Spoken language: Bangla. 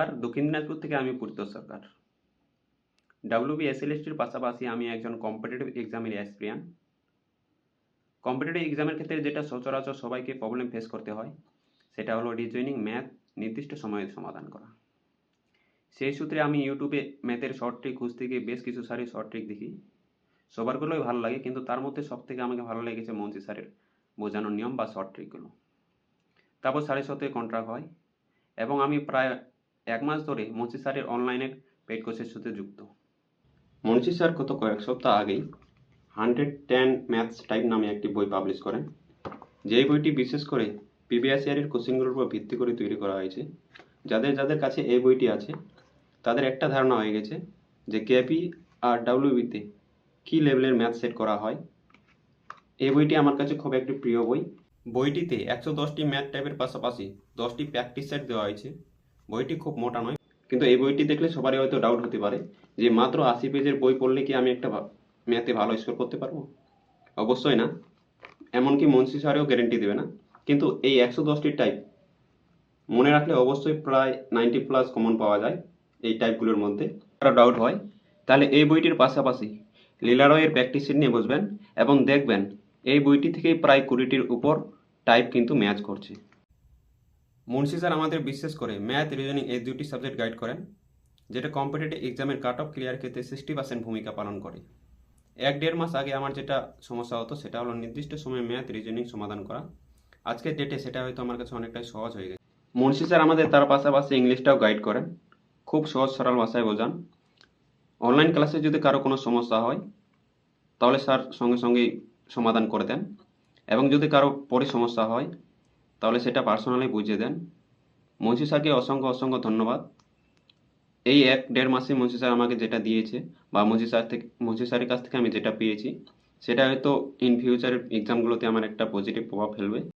আর দক্ষিণ দিনাজপুর থেকে আমি পূর্ত সরকার। ডাব্লিউবি এসএলএসটির পাশাপাশি আমি একজন কম্পিটিটিভ এক্সামের অ্যাসপিরিয়ান কম্পিটিটিভ এক্সামের ক্ষেত্রে যেটা সচরাচর সবাইকে প্রবলেম ফেস করতে হয়, সেটা হলো রিজয়নিং ম্যাথ নির্দিষ্ট সময়ে সমাধান করা। সেই সূত্রে আমি ইউটিউবে ম্যাথের শর্ট ট্রিক খুঁজতে গিয়ে বেশ কিছু সারি শর্ট ট্রিক দেখি। সবারগুলোই ভালো লাগে, কিন্তু তার মধ্যে সব থেকে আমাকে ভালো লেগেছে মঞ্চি স্যারের বোঝানোর নিয়ম বা শর্ট ট্রিকগুলো তারপর স্যারের সাথে কন্ট্রাক্ট হয় এবং আমি প্রায় এক মাস ধরে মঞ্চি স্যারের অনলাইনের পেড কোর্সের সাথে যুক্ত। মঞ্চি স্যার গত কয়েক সপ্তাহ আগেই হান্ড্রেড টেন ম্যাথস টাইপ নামে একটি বই পাবলিশ করেন। যেই বইটি বিশেষ করে প্রিভিয়াস ইয়ারের কোশ্চেনগুলোর উপর ভিত্তি করে তৈরি করা হয়েছে, যাদের যাদের কাছে এই বইটি আছে, তাদের একটা ধারণা হয়ে গেছে যে কেপি আর ডাব্লিউবিতে কী লেভেলের ম্যাথ সেট করা হয়। এই বইটি আমার কাছে খুব একটি প্রিয় বই। বইটিতে একশো দশটি ম্যাথ টাইপের পাশাপাশি দশটি প্র্যাকটিস সেট দেওয়া হয়েছে। বইটি খুব মোটা নয়। কিন্তু এই বইটি দেখলে সবারই হয়তো ডাউট হতে পারে যে মাত্র আশি পেজের বই পড়লে কি আমি একটা ম্যাথে ভালো স্কোর করতে পারব? অবশ্যই না। এমনকি মনসি স্যারেও গ্যারেন্টি দেবে না। কিন্তু এই একশো দশটি টাইপ মনে রাখলে অবশ্যই প্রায় নাইনটি প্লাস কমন পাওয়া যায় এই টাইপগুলোর মধ্যে। কারও ডাউট হয়, তাহলে এই বইটির পাশাপাশি লীলারয়ের প্র্যাকটিস সেট নিয়ে বসবেন এবং দেখবেন এই বইটি থেকেই প্রায় কুড়িটির উপর টাইপ কিন্তু ম্যাচ করছে। মুন্সি স্যার আমাদের বিশেষ করে, ম্যাথ রিজনিং এই দুটি সাবজেক্ট গাইড করেন, যেটা কম্পিটিটিভ এক্সামের কাট অফ ক্লিয়ার ক্ষেত্রে সিক্সটি পার্সেন্ট ভূমিকা পালন করে। এক দেড় মাস আগে আমার যেটা সমস্যা হতো, সেটা হলো নির্দিষ্ট সময়ে ম্যাথ রিজনিং সমাধান করা। আজকের ডেটে সেটা হয়তো আমার কাছে অনেকটাই সহজ হয়ে গেছে। মুন্সি স্যার আমাদের তার পাশাপাশি ইংলিশটাও গাইড করেন। খুব সহজ, সরল ভাষায় বোঝান। অনলাইন ক্লাসে যদি কারও কোনো সমস্যা হয়, তাহলে স্যার সঙ্গে সঙ্গেই সমাধান করে দেন। এবং যদি কারও পরে সমস্যা হয় তাহলে সেটা পার্সোনালি বুঝে দেন। মুন্সি স্যারকে অসংখ্য অসংখ্য ধন্যবাদ। এই এক, দেড় মাসে মুন্সি স্যার আমাকে যেটা দিয়েছে, বা মুন্সি স্যার থেকে, মুন্সি স্যারের কাছ থেকে আমি যেটা পেয়েছি, সেটা হয়তো ইন ফিউচারের এক্সামগুলোতে আমার একটা পজিটিভ প্রভাব ফেলবে।